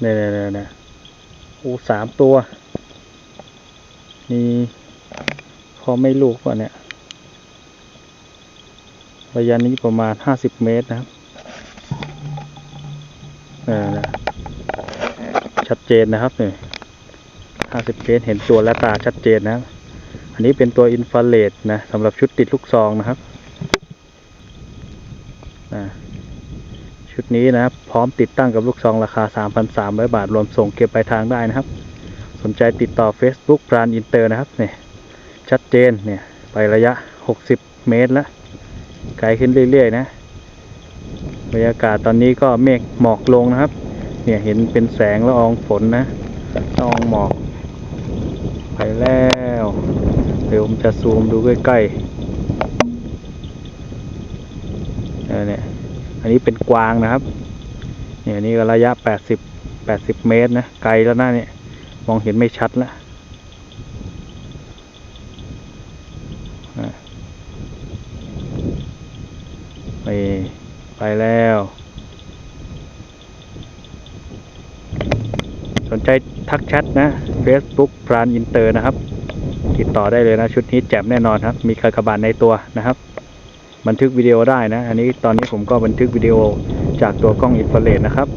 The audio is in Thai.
เนี่ยเนี่ยเนี่ยอ้สามตัว มีพอไม่ลูกว่ะเนี่ยระยะนี้ประมาณห้าสิบเมตรนะครับเออนะชัดเจนนะครับเนี่ยห้าสิบเมตรเห็นตัวและตาชัดเจนนะ อันนี้เป็นตัวอินฟราเรดนะสำหรับชุดติดลูกซองนะครับอ่า ชุดนี้นะครับ พร้อมติดตั้งกับลูกซองราคา 3,300 บาท รวมส่งเก็บปลายทางได้นะครับ สนใจติดต่อ Facebook พรานอินเตอร์นะครับเนี่ยชัดเจนเนี่ยไประยะ 60 เมตรแล้วไกลขึ้นเรื่อย ๆ นะบรรยากาศตอนนี้ก็เมฆหมอกลงนะครับ เนี่ยเห็นเป็นแสงละอองฝนนะละอองหมอก ไปแล้ว เดี๋ยวผมจะซูมดูใกล้ๆเออเนี่ย อันนี้เป็นกวางนะครับ เนี่ยนี่ก็ระยะแปดสิบแปดสิบเมตรนะ ไกลแล้วนะเนี่ย มองเห็นไม่ชัดแล้วไปไปแล้ว สนใจทักแชทนะ Facebook พรานอินเตอร์นะครับ ติดต่อได้เลยนะ ชุดนี้แจ่มแน่นอนครับ มีกากบาทในตัวนะครับ บันทึกวิดีโอได้นะ อันนี้ตอนนี้ผมก็บันทึกวิดีโอจากตัวกล้องอินฟราเรดนะครับ